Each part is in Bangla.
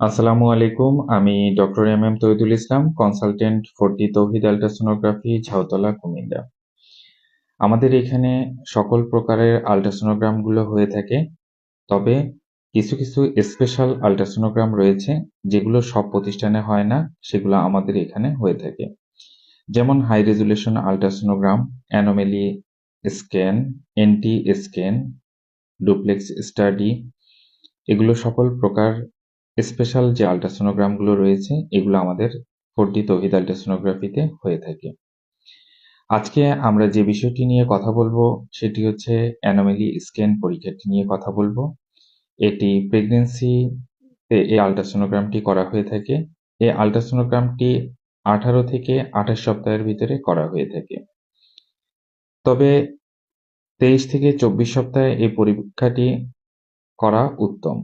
আসসালামু আলাইকুম, আমি doctor M M Taidul Islam consultant forty Tauhid ultrasonography Jhautala, Comilla. আমাদের এখানে সকল প্রকারের আল্ট্রাসোনোগ্রামগুলো হয়ে থাকে, তবে কিছু কিছু স্পেশাল আল্ট্রাসোনোগ্রাম রয়েছে, যেগুলো সব প্রতিষ্ঠানে হয় না, সেগুলো আমাদের এখানে হয়ে থাকে। যেমন high resolution ultrasonogram anomaly scan NT scan duplex study এগুলো সকল প্রকার স্পেশাল যে আল্ট্রাসোনোগ্রামগুলো রয়েছে, এগুলো আমাদের ফোরটি তৌহিদ আল্ট্রাসোনোগ্রাফিতে হয়ে থাকে। আজকে আমরা যে বিষয়টি নিয়ে কথা বলব, সেটি হচ্ছে অ্যানোমেলি স্ক্যান পরীক্ষাটি নিয়ে কথা বলব। এটি প্রেগনেন্সিতে এই আল্ট্রাসোনোগ্রামটি করা হয়ে থাকে। এই আল্ট্রাসোনোগ্রামটি আঠারো থেকে আঠাশ সপ্তাহের ভিতরে করা হয়ে থাকে। তবে তেইশ থেকে চব্বিশ সপ্তাহে এই পরীক্ষাটি করা উত্তম।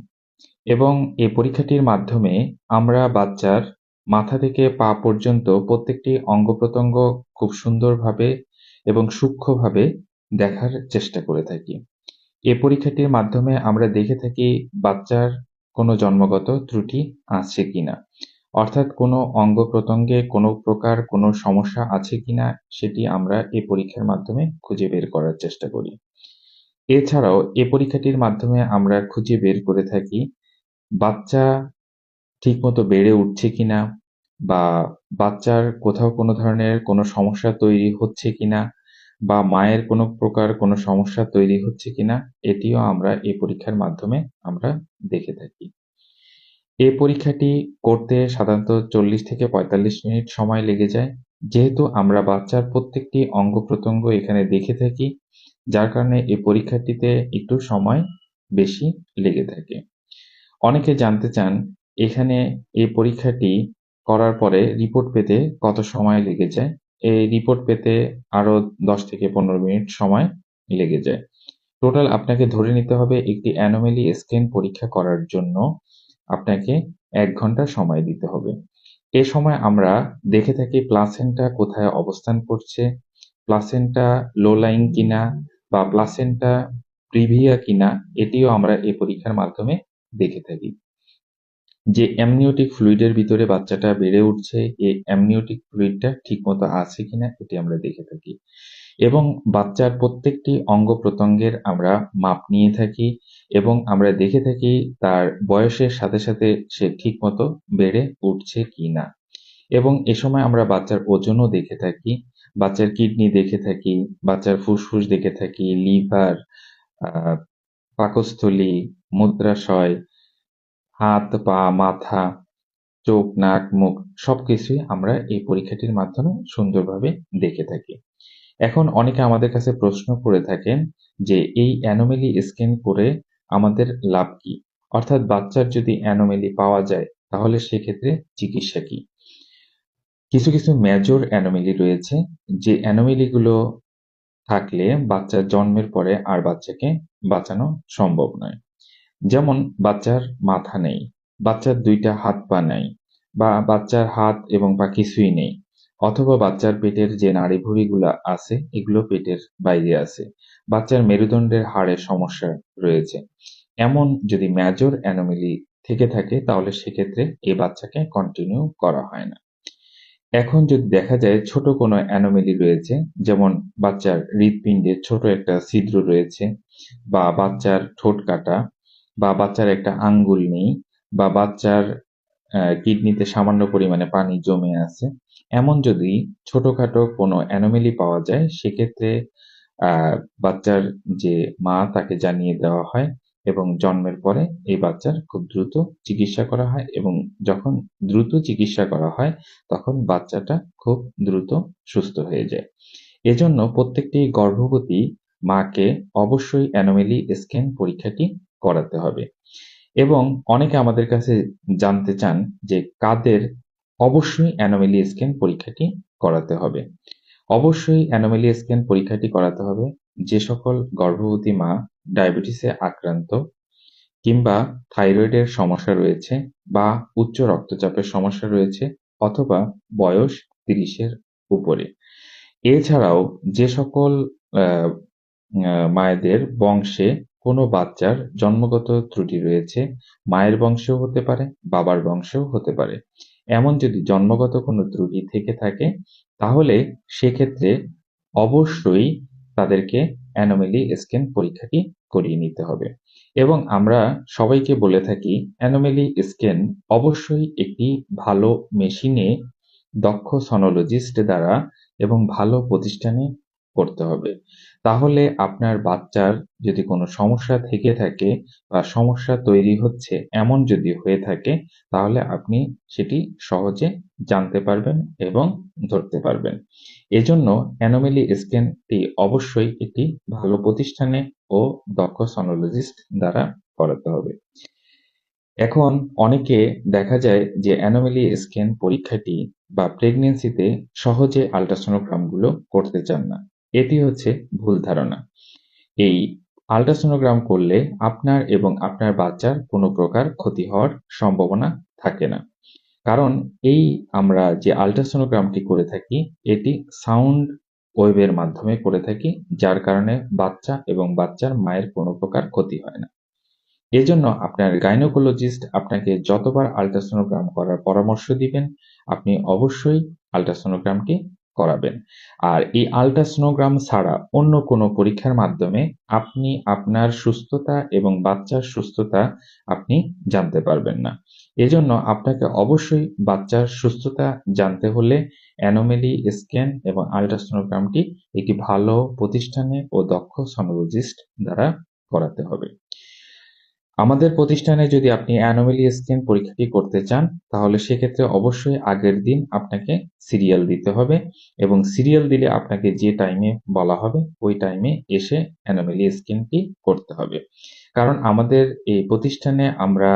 এবং এই পরীক্ষাটির মাধ্যমে আমরা বাচ্চার মাথা থেকে পা পর্যন্ত প্রত্যেকটি অঙ্গ প্রত্যঙ্গ খুব সুন্দরভাবে এবং সূক্ষ্মভাবে দেখার চেষ্টা করে থাকি। এ পরীক্ষাটির মাধ্যমে আমরা দেখে থাকি বাচ্চার কোনো জন্মগত ত্রুটি আছে কিনা। অর্থাৎ কোনো অঙ্গ প্রত্যঙ্গে কোনো প্রকার কোনো সমস্যা আছে কিনা সেটি আমরা এ পরীক্ষার মাধ্যমে খুঁজে বের করার চেষ্টা করি। এছাড়াও এ পরীক্ষাটির মাধ্যমে আমরা খুঁজে বের করে থাকি বাচ্চা ঠিকমতো বেড়ে উঠছে কিনা বা বাচ্চার কোথাও কোনো ধরনের কোনো সমস্যা তৈরি হচ্ছে কিনা বা মায়ের কোনো প্রকার কোনো সমস্যা তৈরি হচ্ছে কিনা, এটিও আমরা এই পরীক্ষার মাধ্যমে আমরা দেখে থাকি। এ পরীক্ষাটি করতে সাধারণত চল্লিশ থেকে পঁয়তাল্লিশ মিনিট সময় লেগে যায়। যেহেতু আমরা বাচ্চার প্রত্যেকটি অঙ্গ প্রত্যঙ্গ এখানে দেখে থাকি, যার কারণে এই পরীক্ষাটিতে একটু সময় বেশি লেগে থাকে। অনেকে জানতে চান, এখানে এই পরীক্ষাটি করার পরে রিপোর্ট পেতে কত সময় লেগে যায়? এই রিপোর্ট পেতে আরও দশ থেকে পনেরো মিনিট সময় লেগে যায়। টোটাল আপনাকে ধরে নিতে হবে একটি অ্যানোমেলি স্ক্যান পরীক্ষা করার জন্য আপনাকে এক ঘণ্টা সময় দিতে হবে। এ সময় আমরা দেখে থাকি প্লাসেন্টা কোথায় অবস্থান করছে, প্লাসেন্টা লো লাইন কিনা বা প্লাসেন্টা প্রিভিয়া কিনা, এটিও আমরা এই পরীক্ষার মাধ্যমে দেখে থাকি। যে অ্যামনিওটিক ফ্লুইডের ভিতরে বাচ্চাটা বেড়ে উঠছে এই অ্যামনিওটিক ফ্লুইডটা ঠিকমতো আছে কিনা এটি আমরা দেখে থাকি। এবং বাচ্চার প্রত্যেকটি অঙ্গ প্রত্যঙ্গের আমরা মাপ নিয়ে থাকি এবং আমরা দেখে থাকি তার বয়সের সাথে সাথে সে ঠিকমতো বেড়ে উঠছে কি না এবং এ সময় আমরা বাচ্চার ওজনও দেখে থাকি, বাচ্চার কিডনি দেখে থাকি, বাচ্চার ফুসফুস দেখে থাকি, লিভার পাকস্থলী মুদ্রাশয়, হাত, পা, মাথা, চোখ, নাক, মুখ, সবকিছুই আমরা এই পরীক্ষাটির মাধ্যমে সুন্দরভাবে দেখে থাকি। এখন অনেকে আমাদের কাছে প্রশ্ন করে থাকেন যে এই অ্যানোমেলি স্ক্যান করে আমাদের লাভ কি? অর্থাৎ বাচ্চার যদি অ্যানোমেলি পাওয়া যায়, তাহলে সেক্ষেত্রে চিকিৎসা কি? কিছু কিছু মেজর অ্যানোমেলি রয়েছে, যে অ্যানোমেলিগুলো থাকলে বাচ্চার জন্মের পরে আর বাচ্চাকে বাঁচানো সম্ভব নয়। যেমন বাচ্চার মাথা নেই, বাচ্চার দুইটা হাত পা নেই, বা বাচ্চার হাত এবং পা কিছুই নেই, অথবা বাচ্চার পেটের যে নাড়ি ভুড়িগুলো আছে, এগুলো পেটের বাইরে আছে, বাচ্চার মেরুদণ্ডের হাড়ের সমস্যা রয়েছে। এমন যদি মেজর অ্যানোমেলি থেকে থাকে, তাহলে সেক্ষেত্রে এই বাচ্চাকে কন্টিনিউ করা হয় না। এখন যদি দেখা যায় ছোট কোনো অ্যানোমেলি রয়েছে, যেমন বাচ্চার হৃৎপিণ্ডে ছোট একটা ছিদ্র রয়েছে, বা বাচ্চার ঠোঁট কাটা বা বাচ্চার একটা আঙ্গুল নেই বা বাচ্চার কিডনিতে সামান্য পরিমাণে পানি জমে আছে। এমন যদি ছোটখাটো কোনো অ্যানোমেলি পাওয়া যায়, সেক্ষেত্রে বাচ্চার যে মা তাকে জানিয়ে দেওয়া হয় এবং জন্মের পরে এই বাচ্চার খুব দ্রুত চিকিৎসা করা হয় এবং যখন দ্রুত চিকিৎসা করা হয়, তখন বাচ্চাটা খুব দ্রুত সুস্থ হয়ে যায়। এজন্য প্রত্যেকটি গর্ভবতী মাকে অবশ্যই অ্যানোমেলি স্ক্যান পরীক্ষাটি করাতে হবে। এবং অনেকে আমাদের কাছে জানতে চান যে কাদের অবশ্যই অ্যানোমেলি স্ক্যান পরীক্ষাটি করাতে হবে। অবশ্যই অ্যানোমেলি স্ক্যান পরীক্ষাটি করাতে হবে যে সকল গর্ভবতী মা ডায়াবেটিসে আক্রান্ত কিংবা থাইরয়েডের সমস্যা রয়েছে বা উচ্চ রক্তচাপের সমস্যা রয়েছে অথবা বয়স তিরিশের উপরে। এছাড়াও যে সকল মায়েদের বংশে কোনো বাচ্চার জন্মগত ত্রুটি রয়েছে, মায়ের বংশেও হতে পারে, বাবার বংশেও হতে পারে। এমন যদি জন্মগত কোনো ত্রুটি থেকে থাকে, তাহলে সেক্ষেত্রে অবশ্যই তাদেরকে অ্যানোমেলি স্ক্যান পরীক্ষাটি করিয়ে নিতে হবে। এবং আমরা সবাইকে বলে থাকি অ্যানোমেলি স্ক্যান অবশ্যই একটি ভালো মেশিনে দক্ষ সনোলজিস্ট দ্বারা এবং ভালো প্রতিষ্ঠানে করতে হবে। তাহলে আপনার বাচ্চার যদি কোনো সমস্যা থেকে থাকে বা সমস্যা তৈরি হচ্ছে এমন যদি হয়ে থাকে, তাহলে আপনি সেটি সহজে জানতে পারবেন এবং ধরতে পারবেন। এজন্য অ্যানোমেলি স্ক্যানটি অবশ্যই একটি ভালো প্রতিষ্ঠানে ও দক্ষ সনোলজিস্ট দ্বারা করাতে হবে। এখন অনেকে দেখা যায় যে অ্যানোমেলি স্ক্যান পরীক্ষাটি বা প্রেগনেন্সিতে সহজে আল্ট্রাসোনোগ্রামগুলো করতে চান না। এটি হচ্ছে ভুল ধারণা। এই আল্ট্রাসোনোগ্রাম করলে আপনার এবং আপনার বাচ্চার কোনো প্রকার ক্ষতি হওয়ার সম্ভাবনা থাকে না। কারণ এই আমরা যে আল্ট্রাসোনোগ্রামটি করে থাকি, এটি সাউন্ড ওয়েভের মাধ্যমে করে থাকি, যার কারণে বাচ্চা এবং বাচ্চার মায়ের কোনো প্রকার ক্ষতি হয় না। এজন্য আপনার গাইনোকোলজিস্ট আপনাকে যতবার আল্ট্রাসোনোগ্রাম করার পরামর্শ দিবেন, আপনি অবশ্যই আল্ট্রাসোনোগ্রামটি করাবেন। আর এই আল্ট্রাসোনোগ্রাম ছাড়া অন্য কোনো পরীক্ষার মাধ্যমে আপনি আপনার সুস্থতা এবং বাচ্চার সুস্থতা আপনি জানতে পারবেন না। এজন্য আপনাকে অবশ্যই বাচ্চার সুস্থতা জানতে হলে অ্যানোমেলি স্ক্যান এবং আল্ট্রাসোনোগ্রামটি একটি ভালো প্রতিষ্ঠানে ও দক্ষ সনোলজিস্ট দ্বারা করাতে হবে। আমাদের প্রতিষ্ঠানে যদি আপনি অ্যানোমেলি স্ক্যান পরীক্ষাটি করতে চান, তাহলে সেক্ষেত্রে অবশ্যই আগের দিন আপনাকে সিরিয়াল দিতে হবে এবং সিরিয়াল দিলে আপনাকে যে টাইমে বলা হবে, ওই টাইমে এসে অ্যানোমেলি স্ক্যানটি করতে হবে। কারণ আমাদের এই প্রতিষ্ঠানে আমরা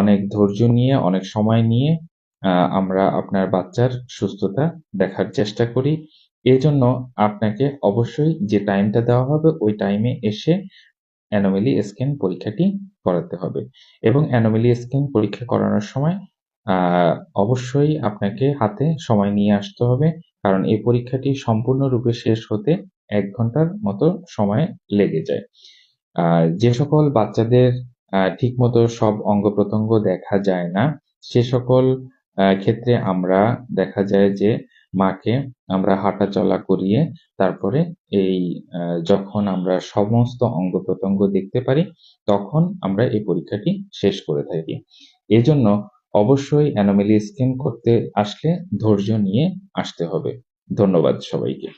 অনেক ধৈর্য নিয়ে, অনেক সময় নিয়ে আমরা আপনার বাচ্চার সুস্থতা দেখার চেষ্টা করি। এজন্য আপনাকে অবশ্যই যে টাইমটা দেওয়া হবে, ওই টাইমে এসে অ্যানোমেলি স্ক্যান পরীক্ষাটি করাতে হবে। এবং অ্যানোমেলি স্ক্যান পরীক্ষা করানোর সময় অবশ্যই আপনাকে হাতে সময় নিয়ে আসতে হবে, কারণ এই পরীক্ষাটি সম্পূর্ণরূপে শেষ হতে এক ঘণ্টার মতো সময় লেগে যায়। যে সকল বাচ্চাদের ঠিকমতো সব অঙ্গ প্রত্যঙ্গ দেখা যায় না, সে সকল ক্ষেত্রে আমরা দেখা যায় যে মাকে আমরা হাঁটা চলা করিয়ে তারপরে এই যখন আমরা সমস্ত অঙ্গ প্রত্যঙ্গ দেখতে পারি, তখন আমরা এই পরীক্ষাটি শেষ করে থাকি। এজন্য অবশ্যই অ্যানোমেলি স্ক্যান করতে আসলে ধৈর্য নিয়ে আসতে হবে। ধন্যবাদ সবাইকে।